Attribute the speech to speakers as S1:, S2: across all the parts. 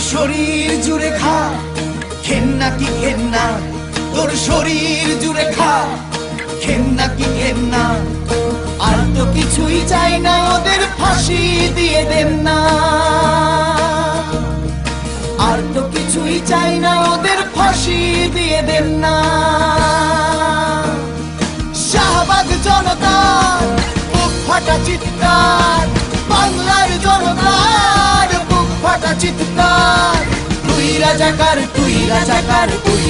S1: শরীর জুড়ে খা। ঘেন্না কি ঘেন্না? তোর শরীর জুড়ে খা। ঘেন্না কি ঘেন্না? আর তো কিছুই চাই না, ওদের ফাঁসি দিয়ে দেন না। আর তো কিছুই চাই না, ওদের ফাঁসি দিয়ে দেন না। শাহবাগ জনতার বুক ফাটা চিৎকার। বাংলার জনতার বুক ফাটা চিৎকার। তুই তুই রাজাকার তুই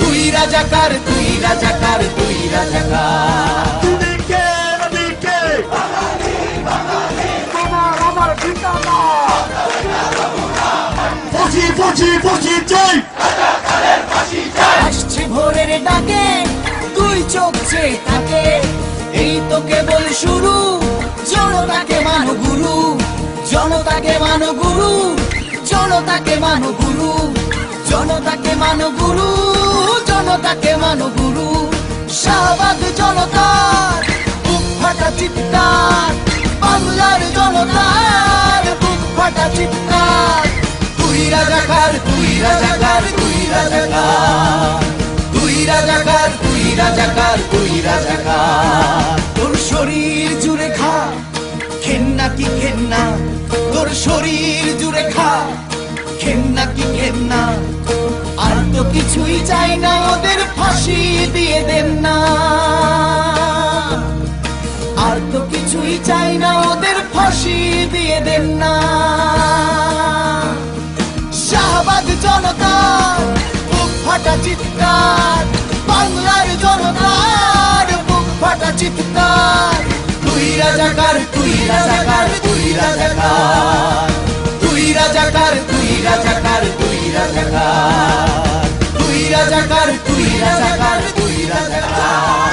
S1: তুই রাজাকার তুই তুই
S2: আমার আমার ঠিকানা ফুচি ফুচি ফুচি চাই
S1: আসছে ভোরের ডাকে তুই চোখ চেয়ে থাকে। এই তো কেবল শুরু জনতাকে মানো গুরু জনতাকে মানো গুরু জনতাকে মানো গুরু জনতাকে মানো গুরু জনতাকে মানো গুরু শাহবাগ জনতার, বুক ফাটা চিৎকার, বাংলার জনতার, বুক ফাটা চিৎকার। তুই রাজাকার তুই রাজাকার তুই রাজাকার। তুই রাজাকার তুই রাজাকার তুই রাজাকার। শরীর জুড়ে খা। ঘেন্না কি ঘেন্না, আর তো কিছুই চাই না, ওদের ফাঁসি দিয়ে দেন না। আর তো কিছুই চাই না, ওদের ফাঁসি দিয়ে দেন না। শাহবাগ জনতা বুক ফাটা চিৎকার sacar, tu vida sacar, tu.